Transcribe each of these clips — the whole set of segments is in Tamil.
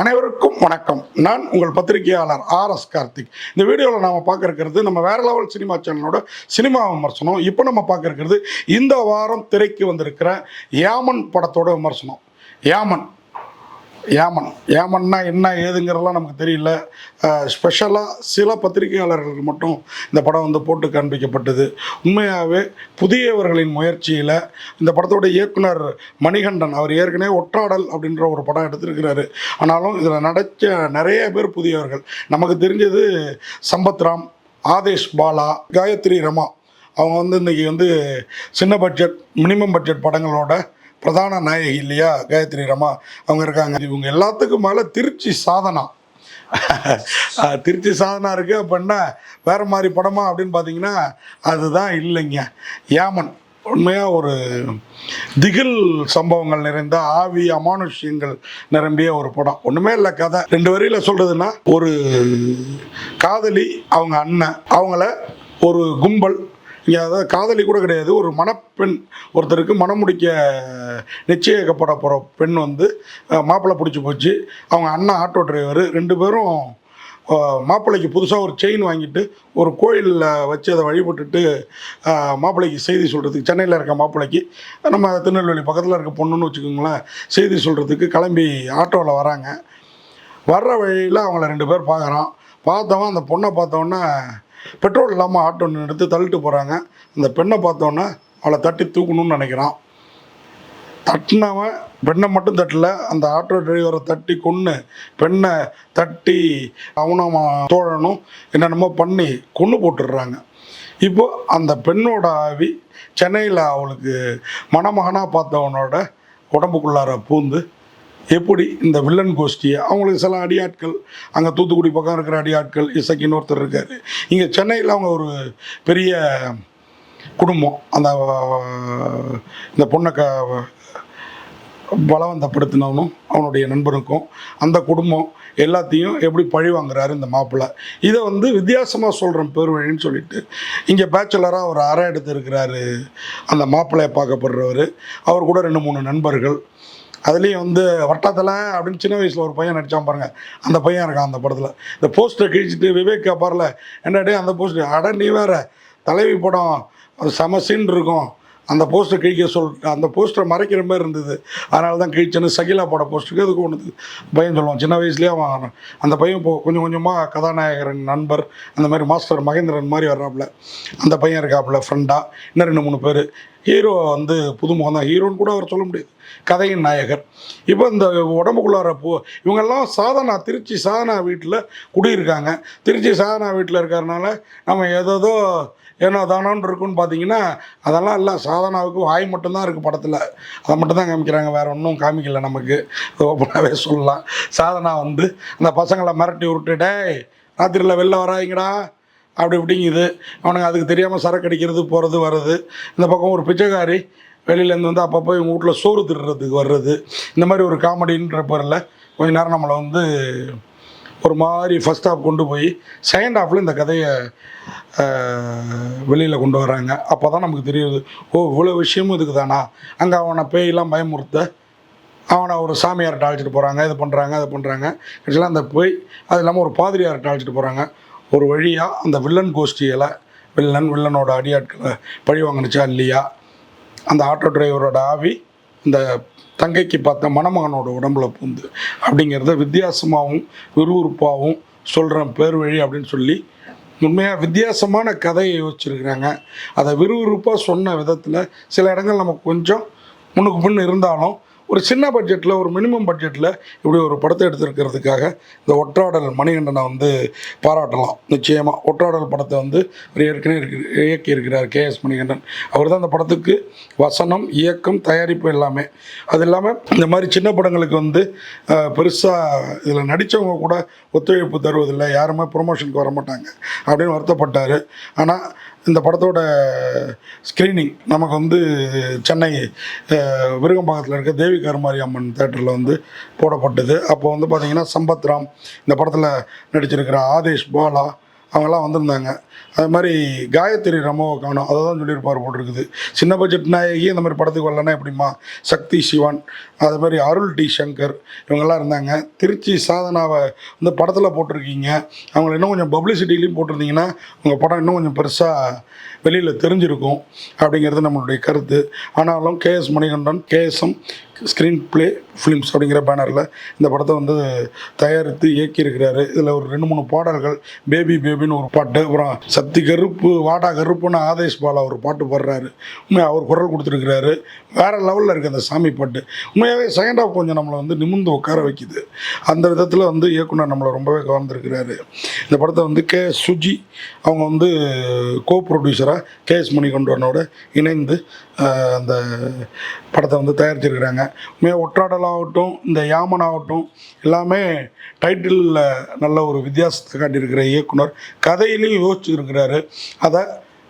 அனைவருக்கும் வணக்கம். நான் உங்கள் பத்திரிகையாளர் ஆர் எஸ் கார்த்திக். இந்த வீடியோவில் நாம் பார்க்க இருக்கிறது நம்ம வேற லெவல் சினிமா சேனலோட சினிமா விமர்சனம். இப்போ நம்ம பார்க்க இருக்கிறது இந்த வாரம் திரைக்கு வந்திருக்கிற யாமன் படத்தோட விமர்சனம். யாமன். யாமன் ஏமன்னா என்ன ஏதுங்கிறதெல்லாம் நமக்கு தெரியல. ஸ்பெஷலாக சில பத்திரிகையாளர்களுக்கு மட்டும் இந்த படம் வந்து போட்டு காண்பிக்கப்பட்டது. உண்மையாகவே புதியவர்களின் முயற்சியில் இந்த படத்தோட இயக்குனர் மணிகண்டன் அவர் ஏற்கனவே ஒற்றாடல் அப்படின்ற ஒரு படம் எடுத்திருக்கிறாரு. ஆனாலும் இதில் நடித்த நிறைய பேர் புதியவர்கள். நமக்கு தெரிஞ்சது சம்பத்ராம் ஆதேஷ் பாலா காயத்ரி ரமா. அவங்க வந்து இன்றைக்கி வந்து சின்ன பட்ஜெட் மினிமம் பட்ஜெட் படங்களோட பிரதான நாயகி இல்லையா? காயத்ரி ரமா அவங்க இருக்காங்க. இவங்க எல்லாத்துக்கும் மேலே திருச்சி சாதனா. திருச்சி சாதனா இருக்குது அப்படின்னா வேறு மாதிரி படமா அப்படின்னு பார்த்தீங்கன்னா அதுதான் இல்லைங்க. ஏமன். உண்மையாக ஒரு திகில் சம்பவங்கள் நிறைந்த ஆவி அமானுஷ்யங்கள் நிரம்பிய ஒரு படம். ஒன்றுமே இல்லை கதை. ரெண்டு வரியில் சொல்கிறதுன்னா ஒரு காதலி அவங்க அண்ணன் அவங்கள ஒரு கும்பல் இங்கே அதாவது காதலி கூட கிடையாது. ஒரு மணப்பெண் ஒருத்தருக்கு மனம் முடிக்க நிச்சயிக்கப்பட போகிற பெண் வந்து மாப்பிள்ளை பிடிச்சி போச்சு. அவங்க அண்ணன் ஆட்டோ டிரைவர். ரெண்டு பேரும் மாப்பிள்ளைக்கு புதுசாக ஒரு செயின் வாங்கிட்டு ஒரு கோயிலில் வச்சு அதை வழிபட்டுட்டு மாப்பிள்ளைக்கு செய்தி சொல்கிறதுக்கு சென்னையில் இருக்க மாப்பிள்ளைக்கு நம்ம திருநெல்வேலி பக்கத்தில் இருக்க பொண்ணுன்னு வச்சுக்கோங்களேன் செய்தி சொல்கிறதுக்கு கிளம்பி ஆட்டோவில் வராங்க. வர்ற வழியில் அவங்கள ரெண்டு பேர் பார்க்குறான் பார்த்தவன் அந்த பொண்ணை பார்த்தோன்னே பெட்ரோல் இல்லாமல் ஆட்டோ எடுத்து தள்ளிட்டு போகிறாங்க அந்த பெண்ணை பார்த்தோன்னே அவளை தட்டி தூக்கணும்னு நினைக்கிறான். தட்டினவன் பெண்ணை மட்டும் தட்டல அந்த ஆட்டோ டிரைவரை தட்டி கொன்று பெண்ணை தட்டி அவனும் தோழனும் என்னென்னமோ பண்ணி கொன்று போட்டுடுறாங்க. இப்போ அந்த பெண்ணோட ஆவி சென்னையில் அவளுக்கு மணமகனாக பார்த்தவனோட உடம்புக்குள்ளார பூந்து எப்படி இந்த வில்லன் கோஷ்டியை அவங்களுக்கு சில அடியாட்கள் அங்கே தூத்துக்குடி பக்கம் இருக்கிற அடியாட்கள் இசைக்குன்னு ஒருத்தர் இருக்கார். இங்கே சென்னையில் அவங்க ஒரு பெரிய குடும்பம். அந்த இந்த பொண்ணை க பலவந்தப்படுத்தினவனும் அவனுடைய நண்பனுக்கும் அந்த குடும்பம் எல்லாத்தையும் எப்படி பழி வாங்குறாரு இந்த மாப்பிள்ளை. இதை வந்து வித்தியாசமாக சொல்கிறேன் பேர் வழின்னு சொல்லிட்டு. இங்கே பேச்சுலராக ஒரு அறை எடுத்து இருக்கிறாரு அந்த மாப்பிள்ளையை பார்க்கப்படுறவர். அவர் கூட ரெண்டு மூணு நண்பர்கள். அதுலேயும் வந்து வட்டாத்தில் அப்படின்னு சின்ன வயசில் ஒரு பையன் நடித்தான் பாருங்கள் அந்த பையன் இருக்கான் அந்த படத்தில். இந்த போஸ்டரை கிழிச்சிட்டு விவேக் கேட்பார்ல என்னடே அந்த போஸ்டர் அட நீ வேற தலைவி படம் அது செம சீன் இருக்கும். அந்த போஸ்டர் கிழிக்க சொல் அந்த போஸ்டரை மறைக்கிற மாதிரி இருந்தது. அதனால தான் கிழிச்சேன்னு சகிலா பட போஸ்டருக்கு அதுக்கு ஒன்று பையன் சொல்லுவான் சின்ன வயசுலேயே அவன் அந்த பையன் இப்போ கொஞ்சம் கொஞ்சமாக கதாநாயகரன் நண்பர் அந்த மாதிரி மாஸ்டர் மகேந்திரன் மாதிரி வர்றாப்புல. அந்த பையன் இருக்காப்புல ஃப்ரெண்டாக இன்னும் ரெண்டு மூணு பேர். ஹீரோ வந்து புதுமுகம் தான். ஹீரோன்னு கூட அவர் சொல்ல முடியாது. கதையின் நாயகர். இப்போ இந்த உடம்புக்குள்ளார போ இவங்கெல்லாம் சாதனா திருச்சி சாதனா வீட்டில் குடியிருக்காங்க. திருச்சி சாதனா வீட்டில் இருக்கிறனால நம்ம ஏதோ ஏனோ தானோன்னு இருக்குன்னு பார்த்தீங்கன்னா அதெல்லாம் இல்லை. சாதனாவுக்கு வாய் மட்டும்தான் இருக்குது படத்தில். அதை மட்டும்தான் காமிக்கிறாங்க வேறு ஒன்றும் காமிக்கல நமக்கு. ஓப்பனாகவே சொல்லலாம். சாதனா வந்து அந்த பசங்களை மிரட்டி விட்டுட்டே ராத்திரியில் வெளில வராங்கடா அப்படி இப்படிங்குது. அவனுங்க அதுக்கு தெரியாமல் சரக்கு அடிக்கிறது போகிறது வர்றது. இந்த பக்கம் ஒரு பிச்சைக்காரி வெளியிலேருந்து வந்து அப்பப்போ இவங்க வீட்டில் சோறு திருடுறதுக்கு வர்றது. இந்த மாதிரி ஒரு காமெடின்ற பேரில் கொஞ்ச நேரம் நம்மளை வந்து ஒரு மாதிரி ஃபஸ்ட் ஹாஃப் கொண்டு போய் செகண்ட் ஹாஃபில் இந்த கதையை வெளியில் கொண்டு வராங்க அப்போ தான் நமக்கு தெரியுது ஓ இவ்வளோ விஷயமும் இதுக்கு தானா அங்கே அவனை பேயெல்லாம் பயமுறுத்த அவனை ஒரு சாமியார்கிட்ட அழைச்சிட்டு போகிறாங்க இது பண்ணுறாங்க அது பண்ணுறாங்க ஆக்சுவலாக அந்த போய் அது இல்லாமல் ஒரு பாதிரியார்கிட்ட அழைச்சிட்டு போகிறாங்க ஒரு வழியாக அந்த வில்லன் கோஷ்டியில் வில்லன் வில்லனோட அடியாட்களை பழி வாங்கினுச்சா இல்லையா? அந்த ஆட்டோ டிரைவரோட ஆவி இந்த தங்கைக்கு பார்த்த மணமகனோட உடம்புல பூந்து அப்படிங்கிறத வித்தியாசமாகவும் விறுவிறுப்பாகவும் சொல்கிறேன் பேர் வழி அப்படின்னு சொல்லி உண்மையாக வித்தியாசமான கதையை யோசிச்சிருக்கிறாங்க. அதை விறுவிறுப்பாக சொன்ன விதத்தில் சில இடங்கள் நமக்கு கொஞ்சம் முன்னுக்கு பின் இருந்தாலும் ஒரு சின்ன பட்ஜெட்டில் ஒரு மினிமம் பட்ஜெட்டில் இப்படி ஒரு படத்தை எடுத்திருக்கிறதுக்காக இந்த ஒற்றாடல் மணிகண்டனை வந்து பாராட்டலாம். நிச்சயமாக ஒற்றாடல் படத்தை வந்து அவர் ஏற்கனவே இருக்கு இயக்கியிருக்கிறார் கே எஸ் மணிகண்டன். அவர் தான் அந்த படத்துக்கு வசனம் இயக்கம் தயாரிப்பு எல்லாமே. அது இல்லாமல் இந்த மாதிரி சின்ன படங்களுக்கு வந்து பெருசாக இதில் நடித்தவங்க கூட ஒத்துழைப்பு தருவதில்லை. யாருமே ப்ரொமோஷனுக்கு வர மாட்டாங்க அப்படின்னு வருத்தப்பட்டார். ஆனால் இந்த படத்தோட ஸ்க்ரீனிங் நமக்கு வந்து சென்னை விருகம்பாக்கத்தில் இருக்க தேவி கருமாரி அம்மன் தேட்டரில் வந்து போடப்பட்டது. அப்போ வந்து பார்த்திங்கன்னா சம்பத் ராம் இந்த படத்தில் நடிச்சிருக்கிற ஆதேஷ் பாலா அவங்கெல்லாம் வந்திருந்தாங்க. அது மாதிரி காயத்ரி ரமோவை காணும். அதை தான் சொல்லியிருப்பார் போட்டிருக்குது. சின்ன பட்ஜெட் நாயகி இந்த மாதிரி படத்துக்கு வரலன்னா எப்படிமா சக்தி சிவன் அது மாதிரி அருள் டி. சங்கர் இவங்கெல்லாம் இருந்தாங்க. திருச்சி சாதனாவை இந்த படத்தில் போட்டிருக்கீங்க. அவங்கள இன்னும் கொஞ்சம் பப்ளிசிட்டிலையும் போட்டிருந்தீங்கன்னா உங்கள் படம் இன்னும் கொஞ்சம் பெருசாக வெளியில் தெரிஞ்சிருக்கும் அப்படிங்கிறது நம்மளுடைய கருத்து. ஆனாலும் K S Manikandan K S M screenplay films அப்படிங்கிற பேனரில் இந்த படத்தை வந்து தயாரித்து இயக்கியிருக்கிறாரு. இதில் ஒரு ரெண்டு மூணு பாடல்கள் பேபி பேபின்னு ஒரு பாட்டு அப்புறம் சக்தி கருப்பு வாடா கருப்புன்னு ஆதேஷ் பாலா ஒரு பாட்டு பாடுறாரு. உண்மையாக அவர் குரல் கொடுத்துருக்கிறாரு. வேறு லெவலில் இருக்குது அந்த சாமி பாட்டு. உண்மையாகவே செகண்ட் ஹாஃப் கொஞ்சம் நம்மளை வந்து நிமிர்ந்து உட்கார வைக்குது. அந்த விதத்தில் வந்து இயக்குனர் நம்மளை ரொம்பவே கவர்ந்துருக்கிறாரு. இந்த படத்தை வந்து கே. சுஜி அவங்க வந்து கோ ப்ரொடியூசராக கே. எஸ். மணிகண்டனோட இணைந்து அந்த படத்தை வந்து தயாரிச்சிருக்கிறாங்க. உண்மையாக ஒற்றாடலாகட்டும் இந்த யாமன் ஆகட்டும் எல்லாமே டைட்டிலில் நல்ல ஒரு வித்தியாசத்தை காட்டியிருக்கிற இயக்குனர். கதையிலையும் யோசிச்சுருக்கிறாரு. அதை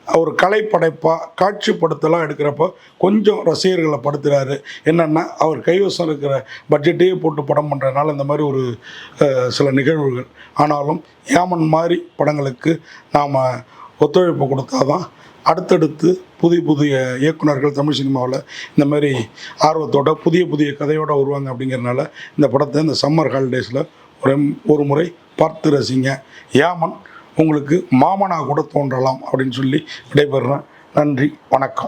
ஒரு கலைப்படைப்பாக காட்சிப்படுத்தலாம் எடுக்கிறப்போ கொஞ்சம் ரசிகர்களை படுத்துகிறாரு என்னென்னா அவர் கைவசம் இருக்கிற பட்ஜெட்டையே போட்டு படம் பண்ணுறதுனால இந்த மாதிரி ஒரு சில நிகழ்வுகள். ஆனாலும் ஏமன் மாதிரி படங்களுக்கு நாம் ஒத்துழைப்பு கொடுத்தாதான் அடுத்தடுத்து புதிய புதிய இயக்குனர்கள் தமிழ் சினிமாவில் இந்த மாதிரி ஆர்வத்தோட புதிய புதிய கதையோடு வருவாங்க அப்படிங்கிறனால இந்த படத்தை இந்த சம்மர் ஹாலிடேஸில் ஒரு ஒரு முறை பார்த்து ரசிங்க. ஏமன் உங்களுக்கு மாமனா கூட தோன்றலாம் அப்படின்னு சொல்லி விடைபெறுறேன். நன்றி வணக்கம்.